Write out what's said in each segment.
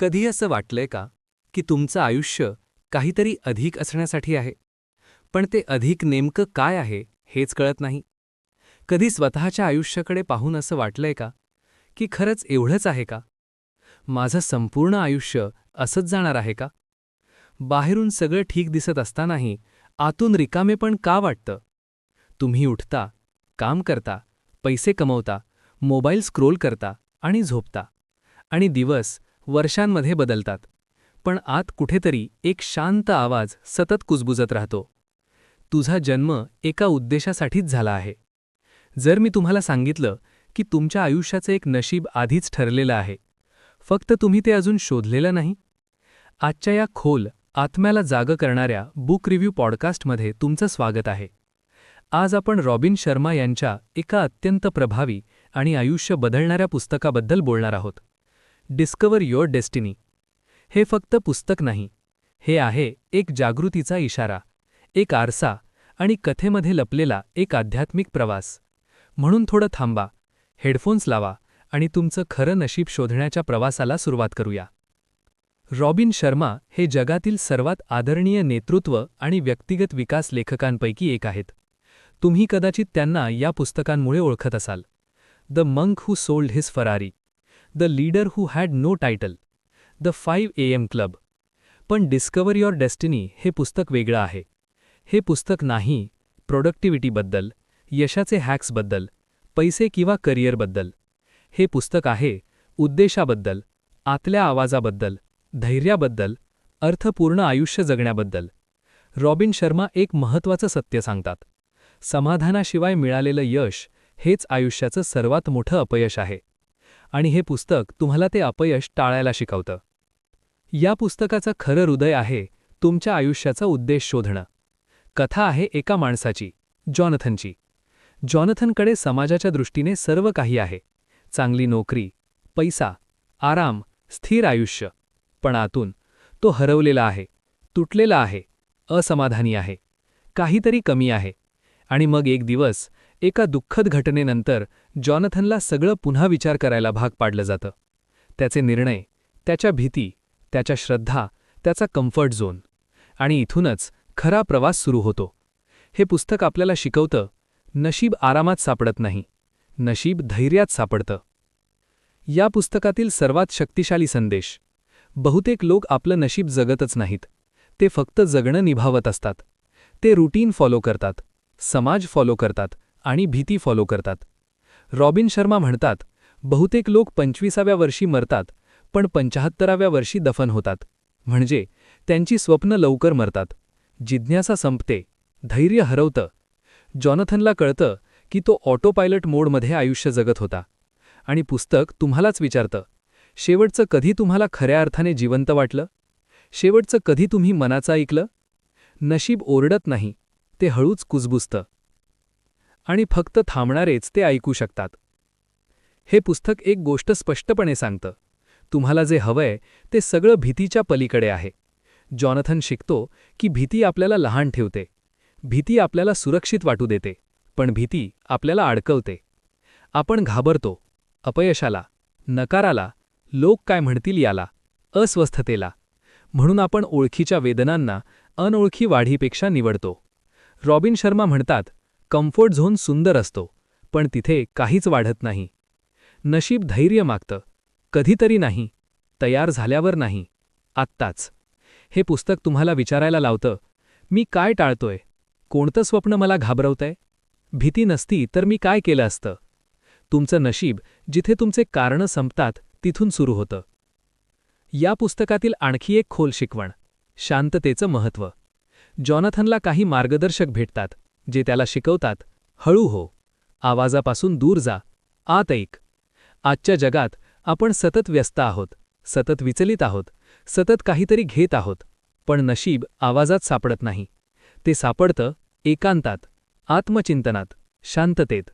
कधी असं वाटलंय का की तुमचं आयुष्य काहीतरी अधिक असण्यासाठी आहे? पण ते अधिक नेमकं काय आहे हेच कळत नाही. कधी स्वतःच्या आयुष्याकडे पाहून असं वाटलंय का की खरंच एवढंच आहे का? माझं संपूर्ण आयुष्य असंच जाणार आहे का? बाहेरून सगळं ठीक दिसत असतानाही आतून रिकामे पण का वाटतं? तुम्ही उठता काम करता पैसे कमवता मोबाईल स्क्रोल करता आणि झोपता आणि दिवस वर्षांमध्ये बदलतात. पण आत कुठेतरी एक शांत आवाज सतत कुजबुजत राहतो. तुझा जन्म एका उद्देशासाठीच झाला आहे. जर मी तुम्हाला सांगितलं की तुमच्या आयुष्याचं एक नशीब आधीच ठरलेलं आहे फक्त तुम्ही ते अजून शोधलेलं नाही? आजच्या या खोल आत्म्याला जाग करणाऱ्या बुक रिव्ह्यू पॉडकास्टमध्ये तुमचं स्वागत आहे. आज आपण रॉबिन शर्मा यांच्या एका अत्यंत प्रभावी आणि आयुष्य बदलणाऱ्या पुस्तकाबद्दल बोलणार आहोत. डिस्कवर युअर डेस्टिनी हे फक्त पुस्तक नाही. हे आहे एक जागृतीचा इशारा एक आरसा आणि कथेमध्ये लपलेला एक आध्यात्मिक प्रवास. म्हणून थोडं थांबा हेडफोन्स लावा आणि तुमचं खरं नशीब शोधण्याच्या प्रवासाला सुरुवात करूया. रॉबिन शर्मा हे जगातील सर्वात आदरणीय नेतृत्व आणि व्यक्तिगत विकास लेखकांपैकी एक आहेत. तुम्ही कदाचित त्यांना या पुस्तकांमुळे ओळखत असाल. The monk who sold his Ferrari. The leader who had no title the five AM M club पण डिस्कवर युअर डेस्टिनी हे पुस्तक वेगळं आहे. हे पुस्तक नाही प्रोडक्टिव्हिटीबद्दल यशाचे हॅक्सबद्दल पैसे किंवा करिअरबद्दल हे पुस्तक आहे उद्देशाबद्दल आतल्या आवाजाबद्दल धैर्याबद्दल अर्थपूर्ण आयुष्य जगण्याबद्दल. रॉबिन शर्मा एक महत्त्वाचं सत्य सांगतात. समाधानाशिवाय मिळालेलं यश हेच आयुष्याचं सर्वात मोठं अपयश आहे. आणि हे पुस्तक तुम्हाला ते अपयश टाळायला शिकवतं. या पुस्तकाचं खरं हृदय आहे तुमच्या आयुष्याचा उद्देश शोधणं. कथा आहे एका माणसाची जॉनथनची. जॉनथनकडे समाजाच्या दृष्टीने सर्व काही आहे. चांगली नोकरी पैसा आराम स्थिर आयुष्य. पण आतून तो हरवलेला आहे तुटलेला आहे असमाधानी आहे. काहीतरी कमी आहे. आणि मग एक दिवस एका दुःखद घटनेनंतर जॉनथनला सगळं पुन्हा विचार करायला भाग पाडलं जातं. त्याचे निर्णय त्याच्या भीती त्याच्या श्रद्धा त्याचा कम्फर्ट झोन आणि इथूनच खरा प्रवास सुरू होतो. हे पुस्तक आपल्याला शिकवतं नशीब आरामात सापडत नाही नशीब धैर्यात सापडतं. या पुस्तकातील सर्वात शक्तिशाली संदेश बहुतेक लोक आपलं नशीब जगतच नाहीत ते फक्त जगणं निभावत असतात ते रुटीन फॉलो करतात समाज फॉलो करतात आणि भीती फॉलो करतात. रॉबिन शर्मा म्हणतात बहुतेक लोक पंचवीसाव्या वर्षी मरतात पण पंचाहत्तराव्या वर्षी दफन होतात. म्हणजे त्यांची स्वप्न लवकर मरतात. जिज्ञासा संपते धैर्य हरवतं. जॉनथनला कळतं की तो ऑटोपायलट मोडमध्ये आयुष्य जगत होता. आणि पुस्तक तुम्हालाच विचारतं शेवटचं कधी तुम्हाला खऱ्या अर्थाने जिवंत वाटलं? शेवटचं कधी तुम्ही मनाचं ऐकलं? नशीब ओरडत नाही ते हळूच कुजबुजतं. आणि फक्त थांबणारेच ते ऐकू शकतात. हे पुस्तक एक गोष्ट स्पष्टपणे सांगतं. तुम्हाला जे हवंय ते सगळं भीतीच्या पलीकडे आहे. जॉनथन शिकतो की भीती आपल्याला लहान ठेवते. भीती आपल्याला सुरक्षित वाटू देते पण भीती आपल्याला अडकवते. आपण घाबरतो अपयशाला नकाराला लोक काय म्हणतील याला अस्वस्थतेला म्हणून आपण ओळखीच्या वेदनांना अनोळखी वाढीपेक्षा निवडतो. रॉबिन शर्मा म्हणतात कम्फर्ट झोन सुंदर असतो पण तिथे काहीच वाढत नाही. नशीब धैर्य मागतं कधीतरी नाही तयार झाल्यावर नाही आत्ताच. हे पुस्तक तुम्हाला विचारायला लावतं मी काय टाळतोय कोणतं स्वप्न मला घाबरवतंय? भीती नसती तर मी काय केलं असतं? तुमचं नशीब जिथे तुमचे कारणं संपतात तिथून सुरू होतं. या पुस्तकातील आणखी एक खोल शिकवण शांततेचं महत्त्व. जॉनथनला काही मार्गदर्शक भेटतात जे त्याला शिकवतात हळू हो. आवाजापासून दूर जा. आत ऐक. आजच्या जगात आपण सतत व्यस्त आहोत सतत विचलित आहोत सतत काहीतरी घेत आहोत पण नशीब आवाजात सापडत नाही. ते सापडतं एकांतात आत्मचिंतनात शांततेत.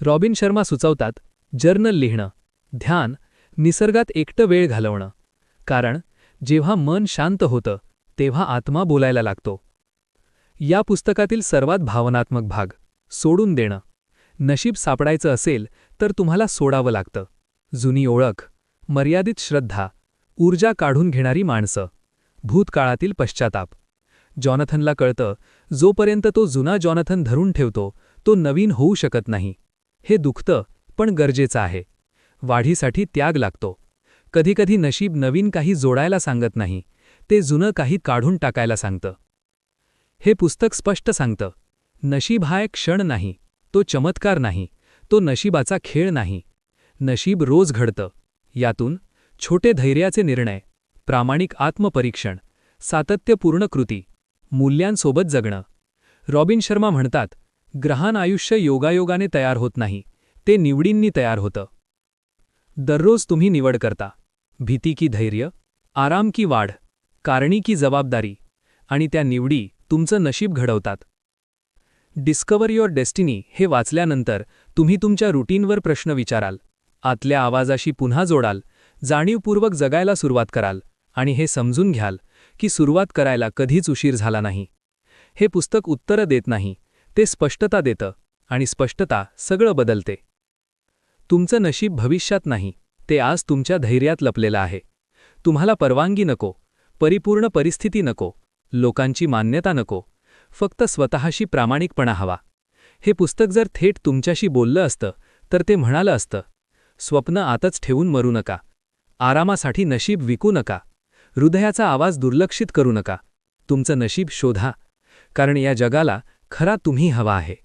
रॉबिन शर्मा सुचवतात जर्नल लिहिणं ध्यान निसर्गात एकटं वेळ घालवणं. कारण जेव्हा मन शांत होतं तेव्हा आत्मा बोलायला लागतो. या पुस्तकातील सर्वात भावनात्मक भाग सोडून देणं. नशीब सापडायचं असेल तर तुम्हाला सोडावं लागतं. जुनी ओळख मर्यादित श्रद्धा ऊर्जा काढून घेणारी माणसं. भूतकाळातील पश्चाताप. जॉनथनला कळतं जोपर्यंत तो जुना जॉनथन धरून ठेवतो तो नवीन होऊ शकत नाही. हे दुखतं पण गरजेचं आहे. वाढीसाठी त्याग लागतो. कधीकधी नशीब नवीन काही जोडायला सांगत नाही ते जुनं काही काढून टाकायला सांगतं. हे पुस्तक स्पष्ट सांगतं. नशीब हा एक क्षण नाही तो चमत्कार नाही तो नशिबाचा खेळ नाही. नशीब रोज घडतं. यातून छोटे धैर्याचे निर्णय प्रामाणिक आत्मपरीक्षण सातत्यपूर्ण कृती मूल्यांसोबत जगणं. रॉबिन शर्मा म्हणतात ग्रहाण आयुष्य योगायोगाने तयार होत नाही ते निवडींनी तयार होतं. दररोज तुम्ही निवड करता. भीती की धैर्य आराम की वाढ कारणी की जबाबदारी आणि त्या निवडी तुमचं नशीब घडवतात. डिस्कवर युअर डेस्टिनी हे वाचल्यानंतर तुम्ही तुमच्या रुटीनवर प्रश्न विचाराल. आतल्या आवाजाशी पुन्हा जोडाल. जाणीवपूर्वक जगायला सुरुवात कराल. आणि हे समजून घ्याल की सुरुवात करायला कधीच उशीर झाला नाही. हे पुस्तक उत्तरं देत नाही. ते स्पष्टता देतं. आणि स्पष्टता सगळं बदलते. तुमचं नशीब भविष्यात नाही. ते आज तुमच्या धैर्यात लपलेलं आहे. तुम्हाला परवानगी नको. परिपूर्ण परिस्थिती नको. लोकांची मान्यता नको. फक्त स्वतःशी प्रामाणिकपणा हवा. हे पुस्तक जर थेट तुमच्याशी बोललं असतं तर ते म्हणालं असतं स्वप्न आतच ठेवून मरू नका. आरामासाठी नशीब विकू नका. हृदयाचा आवाज दुर्लक्षित करू नका. तुमचं नशीब शोधा. कारण या जगाला खरा तुम्ही हवा आहे.